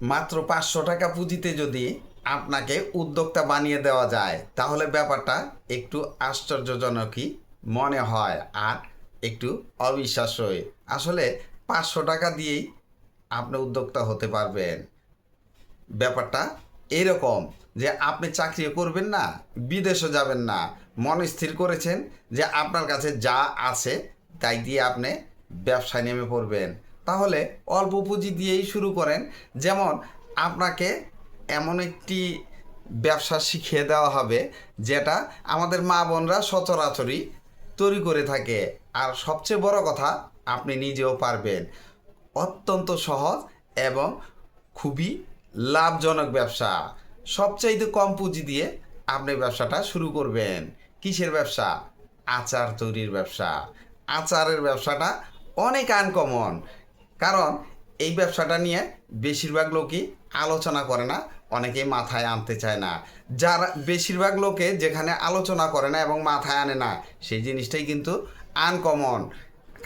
মাত্র পাঁচশো টাকা পুঁজিতে যদি আপনাকে উদ্যোক্তা বানিয়ে দেওয়া যায়, তাহলে ব্যাপারটা একটু আশ্চর্যজনকই মনে হয় আর একটু অবিশ্বাস্যই। আসলে পাঁচশো টাকা দিয়েই আপনি উদ্যোক্তা হতে পারবেন। ব্যাপারটা এরকম যে আপনি চাকরি করবেন না, বিদেশে যাবেন না। মন স্থির করেছেন যে আপনার কাছে যা আছে তাই দিয়ে আপনি ব্যবসায় নেমে পড়বেন। তাহলে অল্প পুঁজি দিয়েই শুরু করেন। যেমন আপনাকে এমন একটি ব্যবসা শিখিয়ে দেওয়া হবে, যেটা আমাদের মা বোনরা সচরাচরই তৈরি করে থাকে। আর সবচেয়ে বড় কথা, আপনি নিজেও পারবেন। অত্যন্ত সহজ এবং খুবই লাভজনক ব্যবসা। সবচাইতে কম পুঁজি দিয়ে আপনি ব্যবসাটা শুরু করবেন। কিসের ব্যবসা? আচার তৈরির ব্যবসা। আচারের ব্যবসাটা অনেক আনকমন কারণ এই ব্যবসাটা নিয়ে বেশিরভাগ লোকই আলোচনা করে না, অনেকেই মাথায় আনতে চায় না। যারা বেশিরভাগ লোকে যেখানে আলোচনা করে না এবং মাথায় আনে না, সেই জিনিসটাই কিন্তু আনকমন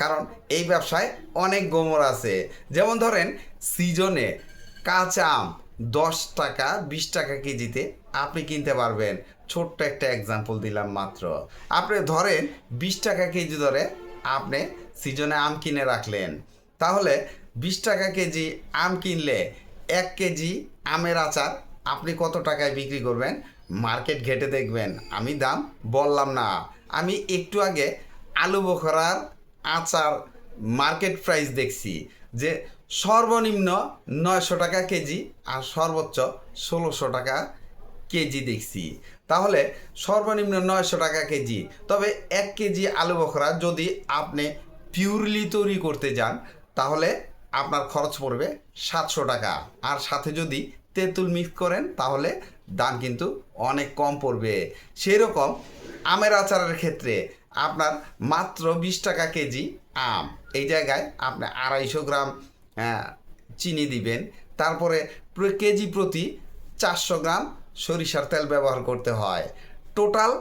কারণ এই ব্যবসায় অনেক গোমর আছে। যেমন ধরেন, সিজনে কাঁচা আম দশ টাকা, বিশ টাকা কেজিতে আপনি কিনতে পারবেন। ছোট্ট একটা এক্সাম্পল দিলাম মাত্র। আপনি ধরেন, বিশ টাকা কেজি ধরে আপনি সিজনে আম কিনে রাখলেন। তাহলে বিশ টাকা কেজি আম কিনলে এক কেজি আমের আচার আপনি কত টাকায় বিক্রি করবেন? মার্কেট ঘেটে দেখবেন। আমি দাম বললাম না। আমি একটু আগে আলু বখরার আচার মার্কেট প্রাইস দেখছি যে সর্বনিম্ন নয়শো টাকা কেজি আর সর্বোচ্চ ষোলোশো টাকা কেজি দেখছি। তাহলে সর্বনিম্ন নয়শো টাকা কেজি। তবে এক কেজি আলু বখরা যদি আপনি পিওরলি তৈরি করতে যান তাহলে আপনার খরচ পড়বে সাতশো টাকা। আর সাথে যদি তেঁতুল মিক্স করেন, তাহলে দাম কিন্তু অনেক কম পড়বে। সেই রকম আমের আচারের ক্ষেত্রে আপনার মাত্র বিশ টাকা কেজি আম। এই জায়গায় আপনি আড়াইশো গ্রাম চিনি দিবেন। তারপরে কেজি প্রতি চারশো গ্রাম সরিষার তেল ব্যবহার করতে হয়। টোটাল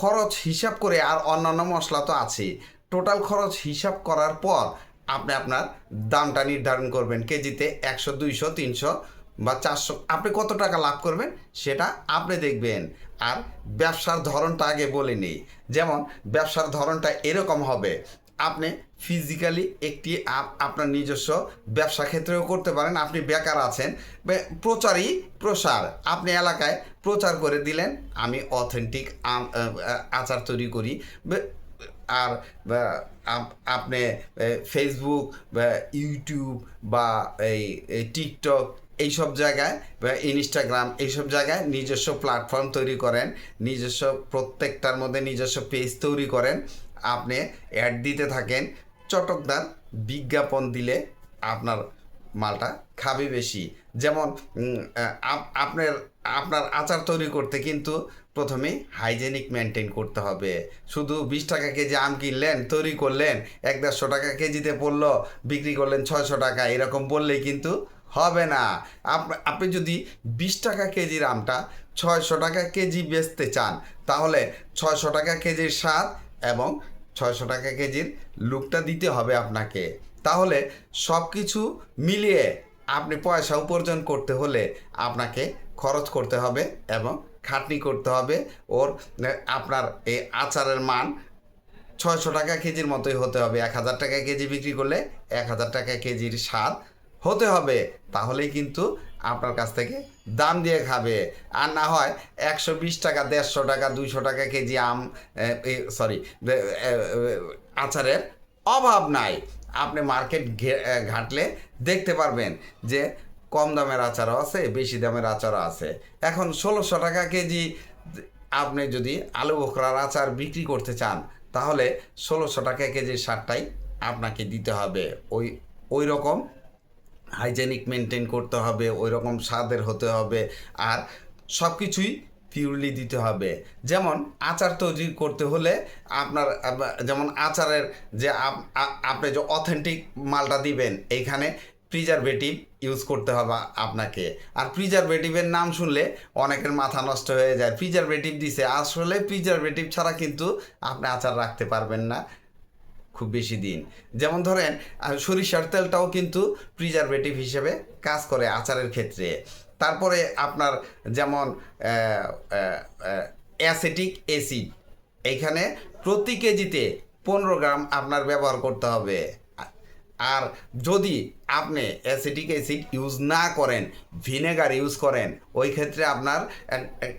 খরচ হিসাব করে, আর অন্যান্য মশলা তো আছে টোটাল খরচ হিসাব করার পর আপনি আপনার দামটা নির্ধারণ করবেন কেজিতে একশো, দুইশো, তিনশো বা চারশো। আপনি কত টাকা লাভ করবেন সেটা আপনি দেখবেন। আর ব্যবসার ধরনটা আগে বলে নিই। যেমন ব্যবসার ধরনটা এরকম হবে। আপনি ফিজিক্যালি একটি আপ- আপনার নিজস্ব ব্যবসা ক্ষেত্রেও করতে পারেন। আপনি বেকার আছেন। প্রচারই প্রসার। আপনি এলাকায় প্রচার করে দিলেন, আমি অথেন্টিক আচার তৈরি করি। আর আপ- আপনি ফেসবুক বা ইউটিউব বা, এই টিকটক এইসব জায়গায়, বা ইনস্টাগ্রাম এইসব জায়গায় নিজস্ব প্ল্যাটফর্ম তৈরি করেন, নিজস্ব প্রত্যেকটার মধ্যে নিজস্ব পেজ তৈরি করেন, আপনি অ্যাড দিতে থাকেন, চটকদার বিজ্ঞাপন দিলে আপনার মালটা খাবে বেশি। যেমন আপ- আপনার আপনার আচার তৈরি করতে কিন্তু প্রথমে হাইজেনিক মেনটেন করতে হবে। শুধু বিশ টাকা কেজি আম কিনলেন, তৈরি করলেন, এক দেড়শো টাকা কেজিতে পড়ল, বিক্রি করলেন ছয়শো টাকা, এরকম বললেই কিন্তু হবে না। আপ- আপনি যদি বিশ টাকা কেজির আমটা ছয়শো টাকা কেজি বেচতে চান, তাহলে ছয়শো টাকা কেজির স্বাদ এবং ছয়শো টাকা কেজির লুকটা দিতে হবে আপনাকে। তাহলে সব কিছু মিলিয়ে আপনি পয়সা উপার্জন করতে হলে আপনাকে খরচ করতে হবে এবং খাটনি করতে হবে। ওর আপনার এই আচারের মান ছয়শো টাকা কেজির মতোই হতে হবে। এক হাজার টাকা কেজি বিক্রি করলে এক হাজার টাকা কেজির স্বাদ হতে হবে। তাহলেই কিন্তু আপনার কাছ থেকে দাম দিয়ে খাবে। আর না হয় একশো বিশ টাকা, দেড়শো টাকা, দুইশো টাকা কেজি আম সরি আচারের অভাব নাই। আপনি মার্কেট ঘাটলে দেখতে পারবেন যে কম দামের আচারও আছে, বেশি দামের আচারও আছে। এখন ষোলোশো টাকা কেজি আপনি যদি আলু বোখরার আচার বিক্রি করতে চান, তাহলে ষোলোশো টাকা কেজির সারটাই আপনাকে দিতে হবে। ওই ওই রকম হাইজেনিক মেনটেন করতে হবে, ওই রকম স্বাদের হতে হবে, আর সব কিছুই পিউরলি দিতে হবে। যেমন আচার তৈরি করতে হলে আপনার, যেমন আচারের যে আপ- আপনি যে অথেন্টিক মালটা দিবেন, এইখানে প্রিজারভেটিভ ইউজ করতে হবে আপনাকে। আর প্রিজারভেটিভের নাম শুনলে অনেকের মাথা নষ্ট হয়ে যায়। প্রিজারভেটিভ দিছে, আসলে প্রিজারভেটিভ ছাড়া কিন্তু আপনি আচার রাখতে পারবেন না খুব বেশি দিন। যেমন ধরেন সরিষার তেলটাও কিন্তু প্রিজারভেটিভ হিসেবে কাজ করে আচারের ক্ষেত্রে। তারপরে আপনার যেমন অ্যাসিটিক অ্যাসিড এইখানে প্রতি কেজিতে পনেরো গ্রাম আপনার ব্যবহার করতে হবে। আর যদি আপনি অ্যাসিটিক অ্যাসিড ইউজ না করেন ভিনেগার ইউজ করেন, ওই ক্ষেত্রে আপনার এক- এক-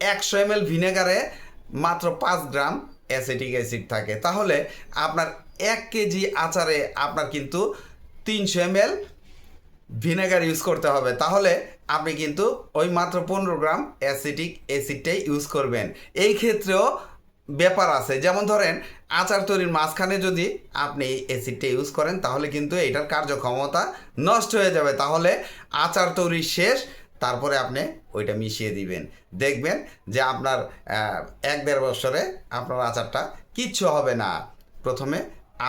একশো এম এল ভিনেগারে মাত্র পাঁচ গ্রাম অ্যাসিটিক অ্যাসিড থাকে। তাহলে আপনার এক কেজি আচারে আপনার কিন্তু তিনশো এম এল ভিনেগার ইউজ করতে হবে। তাহলে আপনি কিন্তু ওই মাত্র পনেরো গ্রাম অ্যাসিটিক অ্যাসিডটাই ইউজ করবেন। এই ক্ষেত্রেও ব্যাপার আছে। যেমন ধরেন, আচার তৈরির মাঝখানে যদি আপনি এই অ্যাসিডটা ইউজ করেন, তাহলে কিন্তু এটার কার্যক্ষমতা নষ্ট হয়ে যাবে। তাহলে আচার তৈরি শেষ, তারপরে আপনি ওইটা মিশিয়ে দিবেন। দেখবেন যে আপনার এক দেড় বছরে আপনার আচারটা কিচ্ছু হবে না। প্রথমে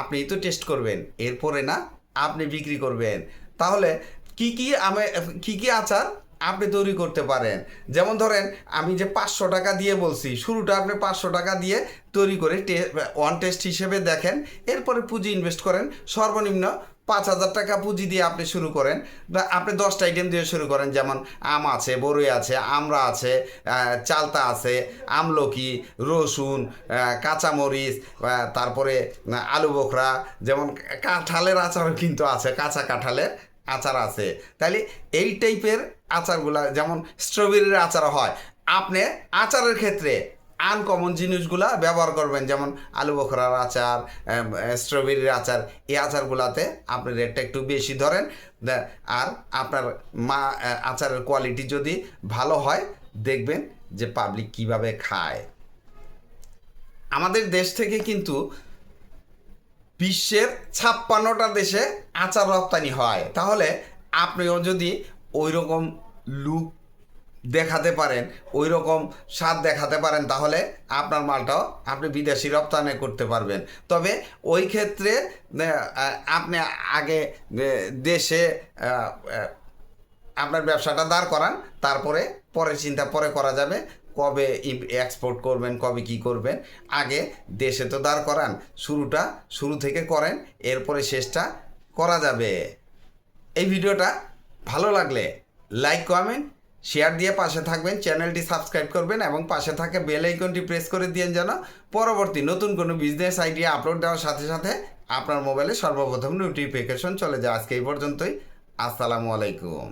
আপনিই তো টেস্ট করবেন, এরপরে না আপনি বিক্রি করবেন। তাহলে কি কি আমি, কি কি আচার আপনি তৈরি করতে পারেন। যেমন ধরেন, আমি যে পাঁচশো টাকা দিয়ে বলছি, শুরুটা আপনি পাঁচশো টাকা দিয়ে তৈরি করে ওয়ান টেস্ট হিসেবে দেখেন, এরপরে পুঁজি ইনভেস্ট করেন, সর্বনিম্ন পাঁচ হাজার টাকা পুঁজি দিয়ে আপনি শুরু করেন। বা আপনি দশটা আইটেম দিয়ে শুরু করেন, যেমন আম আছে, বড়ই আছে, আমড়া আছে চালতা আছে, আমলকি, রসুন কাঁচামরিচ তারপরে আলু বোখরা, যেমন কাঁঠালের আচারও কিন্তু আছে, কাঁচা কাঁঠালের। আচার আছে। তাহলে এই টাইপের আচারগুলা, যেমন স্ট্রবেরির আচার হয়। আপনি আচারের ক্ষেত্রে আনকমন জিনিসগুলা ব্যবহার করবেন, যেমন আলু বখরার আচার স্ট্রবেরির আচার। এই আচারগুলাতে আপনি রেটটা একটু বেশি ধরেন। আর আপনার মা আচারের কোয়ালিটি যদি ভালো হয়, দেখবেন যে পাবলিক কীভাবে খায়। আমাদের দেশ থেকে কিন্তু বিশ্বের ছাপ্পান্নটা দেশে আচার রপ্তানি হয়। তাহলে আপনিও যদি ওই রকম লুক দেখাতে পারেন ওই রকম স্বাদ দেখাতে পারেন, তাহলে আপনার মালটাও আপনি বিদেশি রপ্তানি করতে পারবেন। তবে ওই ক্ষেত্রে আপনি আগে দেশে আপনার ব্যবসাটা দাঁড় করান, তারপরে, পরে চিন্তা, পরে করা যাবে। কবে এক্সপোর্ট করবেন, কবে কি করবেন, আগে দেশে তো দাঁড় করান, শুরুটা শুরু থেকে করেন, এরপরে শেষটা করা যাবে। এই ভিডিওটা ভালো লাগলে লাইক কমেন্ট শেয়ার দিয়ে পাশে থাকবেন, চ্যানেলটি সাবস্ক্রাইব করবেন এবং পাশে থাকা বেল আইকনটি প্রেস করে দিয়েন যেন পরবর্তী নতুন কোনো বিজনেস আইডিয়া আপলোড দেওয়ার সাথে সাথে আপনার মোবাইলে সর্বপ্রথম নোটিফিকেশন চলে যায়। আজকে এই পর্যন্তই। আসসালামু আলাইকুম।